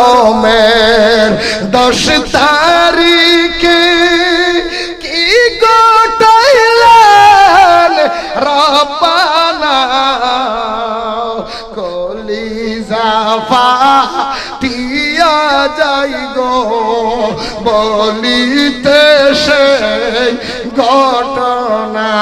মোহরমের দশ তারিখে কি গোটাইলেন? রব্বানা কলিজাফা টিয়া যাই গো। বলিতে সে ঘটনা।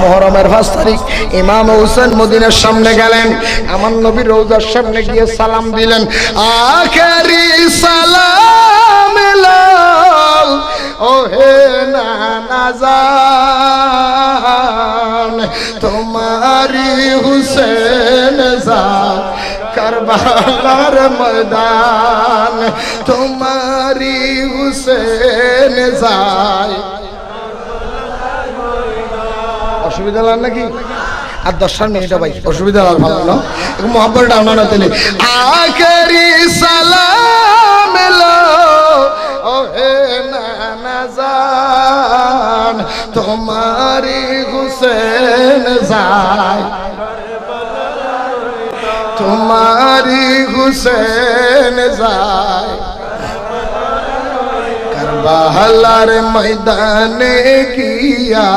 মহরমের পাঁচ তারিখ ইমাম হোসেন মদিনের সামনে গেলেন, আমার নবী সামনে গিয়ে সালাম দিলেন, আখেরি সালাম কারবালার ময়দান, তোমারি হুসেন যায়। অসুবিধা লাগ নাকি? আর দশটা মিনিট ভাই, অসুবিধা লাগ ভালো না। ডাউন না তেলে। আখেরি সালাম এলো ও হে নানা জান, তোমারি তোমারি হুসেন যায় কারবালার ময়দানে গিয়া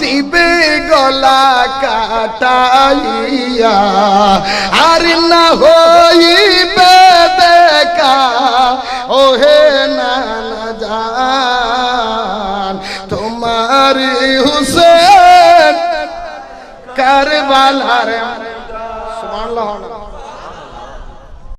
দিবে গলা কাটাইয়া আর না হইবে দেখা ও হে নানা জান তোমার হুসেন কারবালার ప్రాణలహోణ